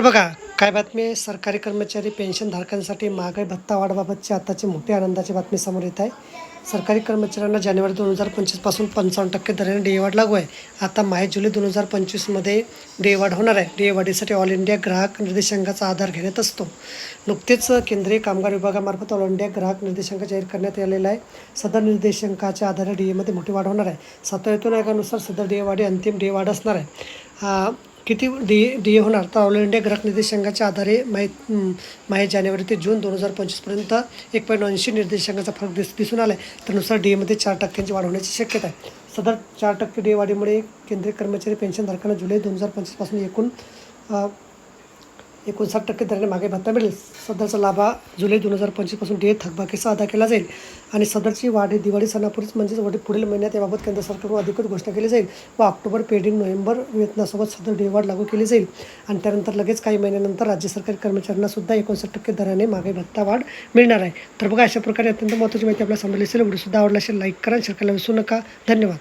तर बघा काय बातमी आहे? सरकारी कर्मचारी पेन्शनधारकांसाठी महागाई भत्ता वाढबाबतची आताची मोठी आनंदाची बातमी समोर येत आहे. सरकारी कर्मचाऱ्यांना जानेवारी दोन हजार पंचवीसपासून पंचावन्न टक्के दराने डी वाढ लागू आहे. आता माहे जुलै दोन हजार पंचवीसमध्ये डी वाढ होणार आहे. डी वाढीसाठी ऑल इंडिया ग्राहक निर्देशांकाचा आधार घेण्यात असतो. नुकतेच केंद्रीय कामगार विभागामार्फत ऑल इंडिया ग्राहक निर्देशांक जाहीर करण्यात आलेला आहे. सदर निर्देशांकाच्या आधारे डी एमध्ये मोठी वाढ होणार आहे. सातव्यातून आयोगानुसार सदर डी ए वाढी अंतिम डी वाढ असणार आहे. किती डी डी ए होणार? तर ऑल इंडिया ग्राहक निर्देशांकाच्या आधारे माहीत माहे जानेवारी ते जून दोन हजार पंचवीसपर्यंत एक पॉईंट ऐंशी निर्देशांकाचा फरक दिस दिसून आला आहे त्यानुसार डी एमध्ये चार टक्क्यांची वाढ होण्याची शक्यता आहे. सदर चार टक्के डी ए वाढीमुळे केंद्रीय कर्मचारी पेन्शनधारकांना जुलै दोन हजार पंचवीसपासून एकूण एकोणसाठ टक्के दराने मागे भत्ता मिळेल. सदरचा लाभा जुलै दोन हजार पंचवीसपासून डे थकबाकीचा अदा केला जाईल आणि सदरची वाढ ही दिवाळी सणापूर्वीच म्हणजेच वडील पुढील महिन्यात याबाबत केंद्र सरकारकडून अधिकृत घोषणा केली जाईल व ऑक्टोबर पेडिंग नोव्हेंबर वेतनासोबत सदर डी वाढ लागू केली जाईल. आणि त्यानंतर लगेच काही महिन्यानंतर राज्य सरकारी कर्मचाऱ्यांना सुद्धा एकोणसाठ टक्के दराने मागे भत्ता वाढ मिळणार आहे. तर बघा अशा प्रकारे अत्यंत महत्त्वाची माहिती आपल्याला समजली असेल. व्हिडिओ सुद्धा आवडला असेल लाईक करा शेअर करायला विसरू नका. धन्यवाद.